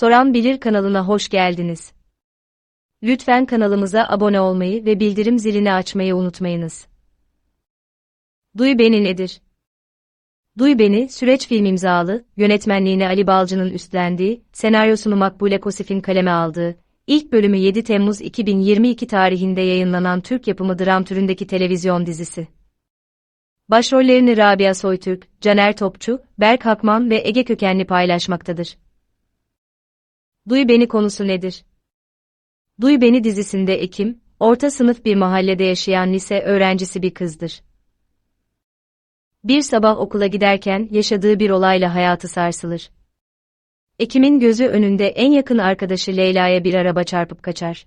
Soran Bilir kanalına hoş geldiniz. Lütfen kanalımıza abone olmayı ve bildirim zilini açmayı unutmayınız. Duy Beni nedir? Duy Beni, süreç film imzalı, yönetmenliğini Ali Balcı'nın üstlendiği, senaryosunu Makbule Kosif'in kaleme aldığı, ilk bölümü 7 Temmuz 2022 tarihinde yayınlanan Türk yapımı dram türündeki televizyon dizisi. Başrollerini Rabia Soytürk, Caner Topçu, Berk Hakman ve Ege Kökenli paylaşmaktadır. Duy Beni konusu nedir? Duy Beni dizisinde Ekim, orta sınıf bir mahallede yaşayan lise öğrencisi bir kızdır. Bir sabah okula giderken yaşadığı bir olayla hayatı sarsılır. Ekim'in gözü önünde en yakın arkadaşı Leyla'ya bir araba çarpıp kaçar.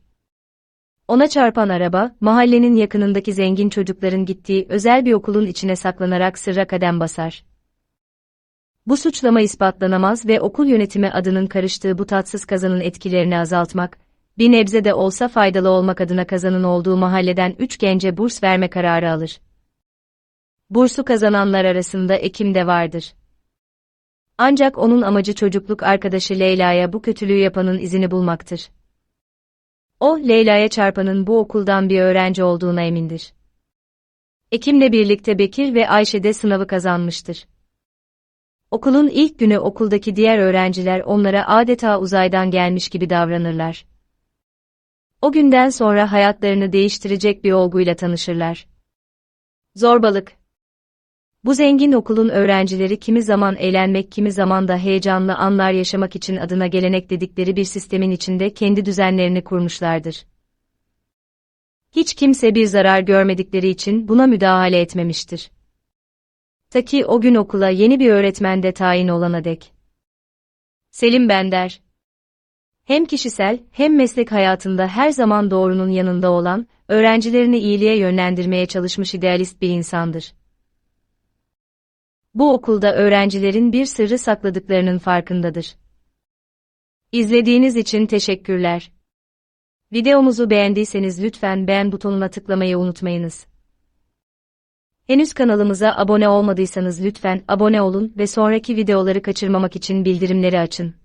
Ona çarpan araba, mahallenin yakınındaki zengin çocukların gittiği özel bir okulun içine saklanarak sırra kadem basar. Bu suçlama ispatlanamaz ve okul yönetimi adının karıştığı bu tatsız kazanın etkilerini azaltmak, bir nebze de olsa faydalı olmak adına kazanın olduğu mahalleden üç gence burs verme kararı alır. Bursu kazananlar arasında Ekim de vardır. Ancak onun amacı çocukluk arkadaşı Leyla'ya bu kötülüğü yapanın izini bulmaktır. O, Leyla'ya çarpanın bu okuldan bir öğrenci olduğuna emindir. Ekim'le birlikte Bekir ve Ayşe de sınavı kazanmıştır. Okulun ilk günü okuldaki diğer öğrenciler onlara adeta uzaydan gelmiş gibi davranırlar. O günden sonra hayatlarını değiştirecek bir olguyla tanışırlar. Zorbalık Bu zengin okulun öğrencileri kimi zaman eğlenmek kimi zaman da heyecanlı anlar yaşamak için adına gelenek dedikleri bir sistemin içinde kendi düzenlerini kurmuşlardır. Hiç kimse bir zarar görmedikleri için buna müdahale etmemiştir. Ta ki o gün okula yeni bir öğretmen de tayin olana dek. Selim Bender Hem kişisel, hem meslek hayatında her zaman doğrunun yanında olan, öğrencilerini iyiliğe yönlendirmeye çalışmış idealist bir insandır. Bu okulda öğrencilerin bir sırrı sakladıklarının farkındadır. İzlediğiniz için teşekkürler. Videomuzu beğendiyseniz lütfen beğen butonuna tıklamayı unutmayınız. Henüz kanalımıza abone olmadıysanız lütfen abone olun ve sonraki videoları kaçırmamak için bildirimleri açın.